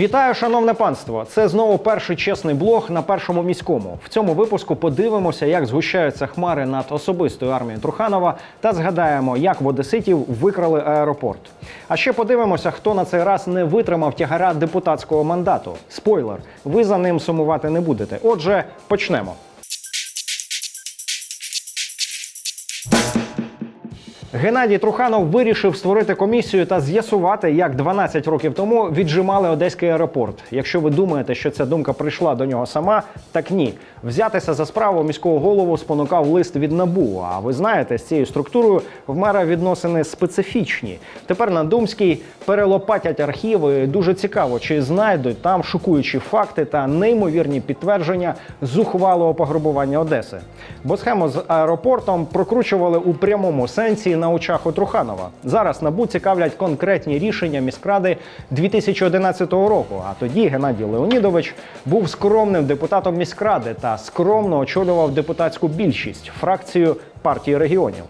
Вітаю, шановне панство! Це знову перший чесний блог на першому міському. В цьому випуску подивимося, як згущаються хмари над особистою армією Труханова, та згадаємо, як в одеситів викрали аеропорт. А ще подивимося, хто на цей раз не витримав тягара депутатського мандату. Спойлер, ви за ним сумувати не будете. Отже, почнемо. Геннадій Труханов вирішив створити комісію та з'ясувати, як 12 років тому віджимали одеський аеропорт. Якщо ви думаєте, що ця думка прийшла до нього сама, так ні. Взятися за справу міського голову спонукав лист від НАБУ. А ви знаєте, з цією структурою в мера відносини специфічні. Тепер на Думській перелопатять архіви. Дуже цікаво, чи знайдуть там шокуючі факти та неймовірні підтвердження зухвалого пограбування Одеси. Бо схему з аеропортом прокручували у прямому сенсі на очах у Труханова. Зараз набу цікавлять конкретні рішення міськради 2011 року. А тоді Геннадій Леонідович був скромним депутатом міськради та скромно очолював депутатську більшість фракцію партії регіонів.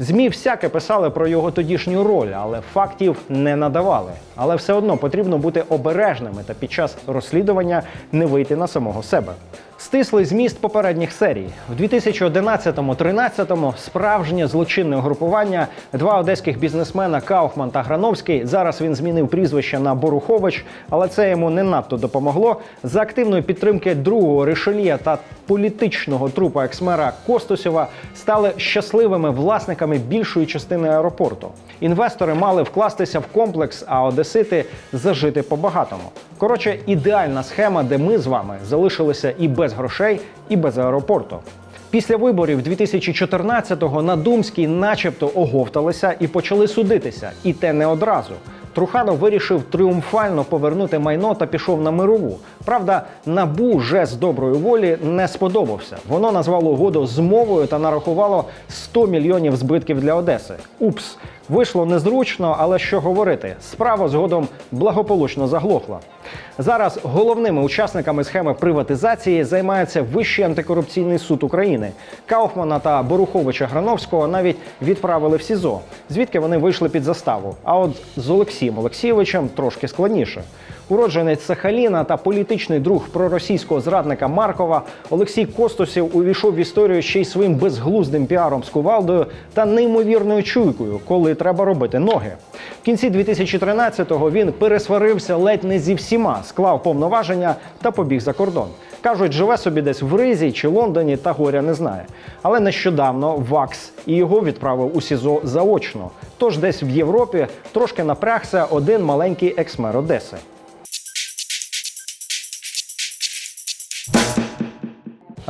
ЗМІ всяке писали про його тодішню роль, але фактів не надавали. Але все одно потрібно бути обережними та під час розслідування не вийти на самого себе. Стислий зміст попередніх серій в 2011-13 справжнє злочинне угрупування. Два одеських бізнесмена Кауфман та Грановський. Зараз він змінив прізвище на Борухович, але це йому не надто допомогло. За активної підтримки другого Ришельє та політичного трупа ексмера Костусєва стали щасливими власниками більшої частини аеропорту. Інвестори мали вкластися в комплекс, а одесити зажити по-багатому. Коротше, ідеальна схема, де ми з вами залишилися і без грошей, і без аеропорту. Після виборів 2014-го на Думській начебто оговталися і почали судитися, і те не одразу. Труханов вирішив тріумфально повернути майно та пішов на мирову. Правда, набу жест доброї волі не сподобався. Воно назвало угоду змовою та нарахувало 100 мільйонів збитків для Одеси. Упс, вийшло незручно, але що говорити, справа згодом благополучно заглохла. Зараз головними учасниками схеми приватизації займається Вищий антикорупційний суд України. Кауфмана та Боруховича Грановського навіть відправили в СІЗО, звідки вони вийшли під заставу. А от з Олексієм Олексійовичем трошки складніше. Уродженець Сахаліна та політичний друг проросійського зрадника Маркова Олексій Костусів увійшов в історію ще й своїм безглуздим піаром з кувалдою та неймовірною чуйкою, коли треба робити ноги. В кінці 2013-го він пересварився ледь не зі всіма, склав повноваження та побіг за кордон. Кажуть, живе собі десь в Ризі чи Лондоні та горя не знає. Але нещодавно ВАКС і його відправив у СІЗО заочно. Тож десь в Європі трошки напрягся один маленький ексмер Одеси.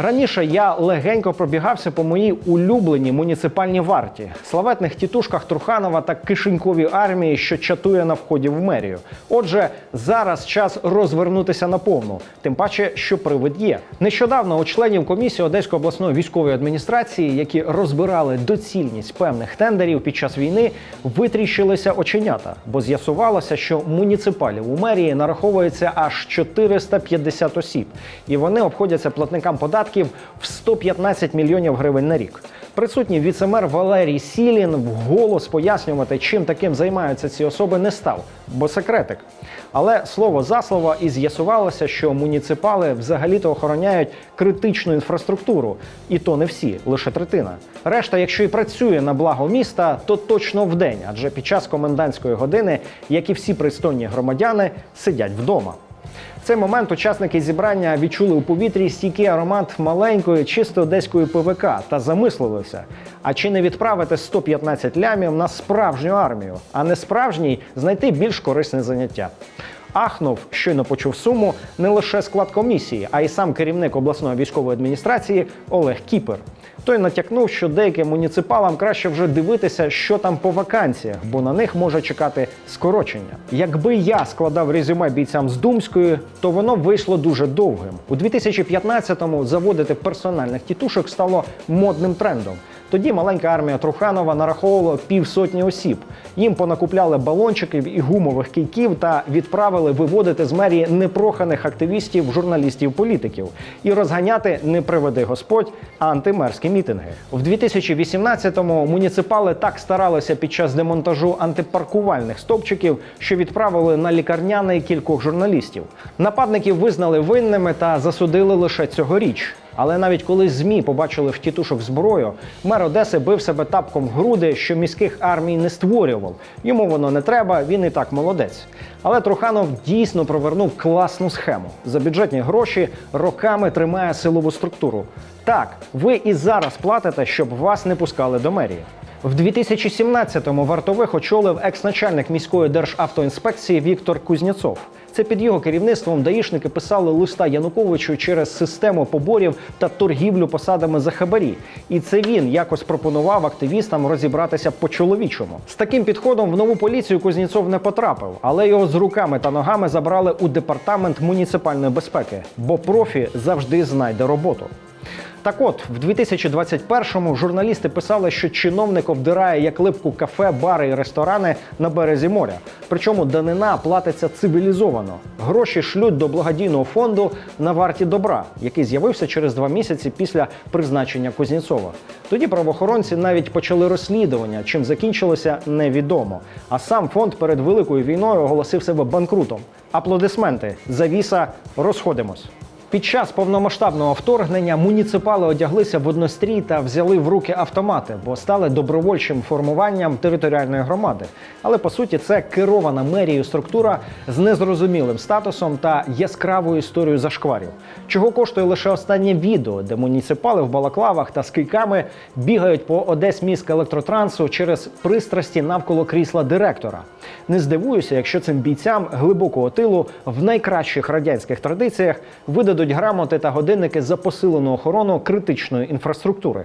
Раніше я легенько пробігався по моїй улюбленій муніципальній варті, славетних тітушках Труханова та кишеньковій армії, що чатує на вході в мерію. Отже, зараз час розвернутися наповну, тим паче, що привид є. Нещодавно у членів комісії Одеської обласної військової адміністрації, які розбирали доцільність певних тендерів під час війни, витріщилися оченята, бо з'ясувалося, що муніципалів у мерії нараховується аж 450 осіб, і вони обходяться платникам податків в 115 мільйонів гривень на рік. Присутній віцемер Валерій Сілін вголос пояснювати, чим таким займаються ці особи, не став, бо секретик. Але слово за слово і з'ясувалося, що муніципали взагалі-то охороняють критичну інфраструктуру, і то не всі, лише третина. Решта, якщо і працює на благо міста, то точно вдень, адже під час комендантської години, як і всі пристойні громадяни, сидять вдома. В цей момент учасники зібрання відчули у повітрі стійкий аромат маленької, чисто одеської ПВК та замислилися: а чи не відправити 115 лямів на справжню армію, а не справжній знайти більш корисне заняття. Ахнув, щойно почув суму не лише склад комісії, а й сам керівник обласної військової адміністрації Олег Кіпер. Той натякнув, що деяким муніципалам краще вже дивитися, що там по вакансіях, бо на них може чекати скорочення. Якби я складав резюме бійцям з Думської, то воно вийшло дуже довгим. У 2015-му заводити персональних тітушок стало модним трендом. Тоді маленька армія Труханова нараховувала півсотні осіб. Їм понакупляли балончиків і гумових кийків та відправили виводити з мерії непроханих активістів, журналістів, політиків і розганяти не приведи Господь антимерські мітинги. В 2018-му муніципали так старалися під час демонтажу антипаркувальних стовпчиків, що відправили на лікарняний кількох журналістів. Нападників визнали винними та засудили лише цьогоріч. Але навіть коли змі побачили в тітушок зброю, мер Одеси бив себе тапком в груди, що міських армій не створював. Йому воно не треба, він і так молодець. Але Труханов дійсно провернув класну схему. За бюджетні гроші роками тримає силову структуру. Так, ви і зараз платите, щоб вас не пускали до мерії. В 2017-му вартових очолив екс-начальник міської державтоінспекції Віктор Кузнєцов. Це під його керівництвом даїшники писали листа Януковичу через систему поборів та торгівлю посадами за хабарі. І це він якось пропонував активістам розібратися по-чоловічому. З таким підходом в нову поліцію Кузнєцов не потрапив, але його з руками та ногами забрали у департамент муніципальної безпеки, бо профі завжди знайде роботу. Так от, в 2021-му журналісти писали, що чиновник обдирає як липку кафе, бари і ресторани на березі моря. Причому данина платиться цивілізовано. Гроші шлють до благодійного фонду на варті добра, який з'явився через два місяці після призначення Кузнєцова. Тоді правоохоронці навіть почали розслідування, чим закінчилося невідомо. А сам фонд перед великою війною оголосив себе банкрутом. Аплодисменти, завіса, розходимось. Під час повномасштабного вторгнення муніципали одяглися в однострій та взяли в руки автомати, бо стали добровольчим формуванням територіальної громади. Але по суті це керована мерією структура з незрозумілим статусом та яскравою історією зашкварів. Чого коштує лише останнє відео, де муніципали в балаклавах та з кийками бігають по Одесміськ електротрансу через пристрасті навколо крісла директора. Не здивуюся, якщо цим бійцям глибокого тилу в найкращих радянських традиціях видадуть грамоти та годинники за посилену охорону критичної інфраструктури.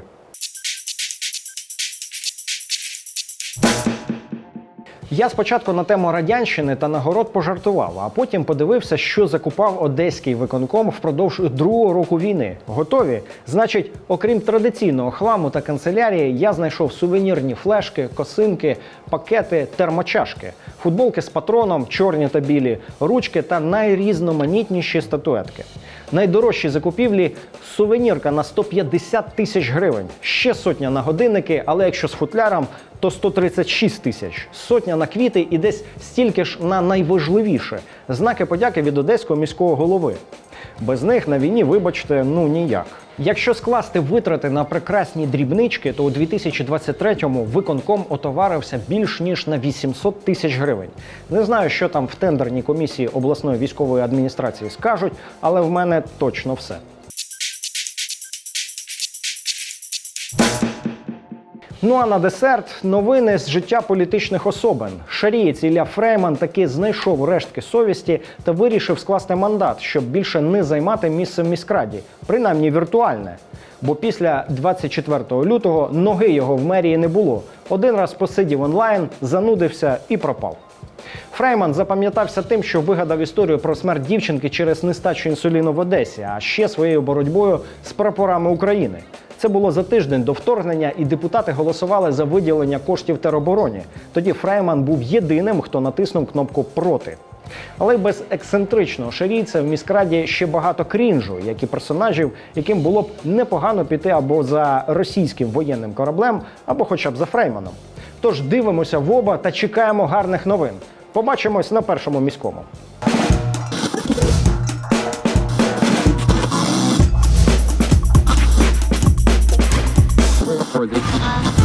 Я спочатку на тему радянщини та нагород пожартував, а потім подивився, що закупав одеський виконком впродовж другого року війни. Готові? Значить, окрім традиційного хламу та канцелярії, я знайшов сувенірні флешки, косинки, пакети, термочашки, футболки з патроном, чорні та білі, ручки та найрізноманітніші статуетки. Найдорожчі закупівлі сувенірка на 150 тисяч гривень, ще сотня на годинники, але якщо з футляром, то 136 тисяч, сотня на квіти і десь стільки ж на найважливіше знаки подяки від одеського міського голови. Без них на війні, вибачте, ну ніяк. Якщо скласти витрати на прекрасні дрібнички, то у 2023-му виконком отоварився більш ніж на 800 тисяч гривень. Не знаю, що там в тендерній комісії обласної військової адміністрації скажуть, але в мене точно все. Ну а на десерт новини з життя політичних особин. Шарієць Ілля Фрейман таки знайшов рештки совісті та вирішив скласти мандат, щоб більше не займати місце в міськраді, принаймні віртуальне. Бо після 24 лютого ноги його в мерії не було. Один раз посидів онлайн, занудився і пропав. Фрейман запам'ятався тим, що вигадав історію про смерть дівчинки через нестачу інсуліну в Одесі, а ще своєю боротьбою з прапорами України. Це було за тиждень до вторгнення, і депутати голосували за виділення коштів теробороні. Тоді Фрейман був єдиним, хто натиснув кнопку проти. Але без ексцентричного шарійця в міськраді ще багато крінжу, як і персонажів, яким було б непогано піти або за російським воєнним кораблем, або хоча б за Фрейманом. Тож дивимося в оба та чекаємо гарних новин. Побачимось на першому міському. recorded.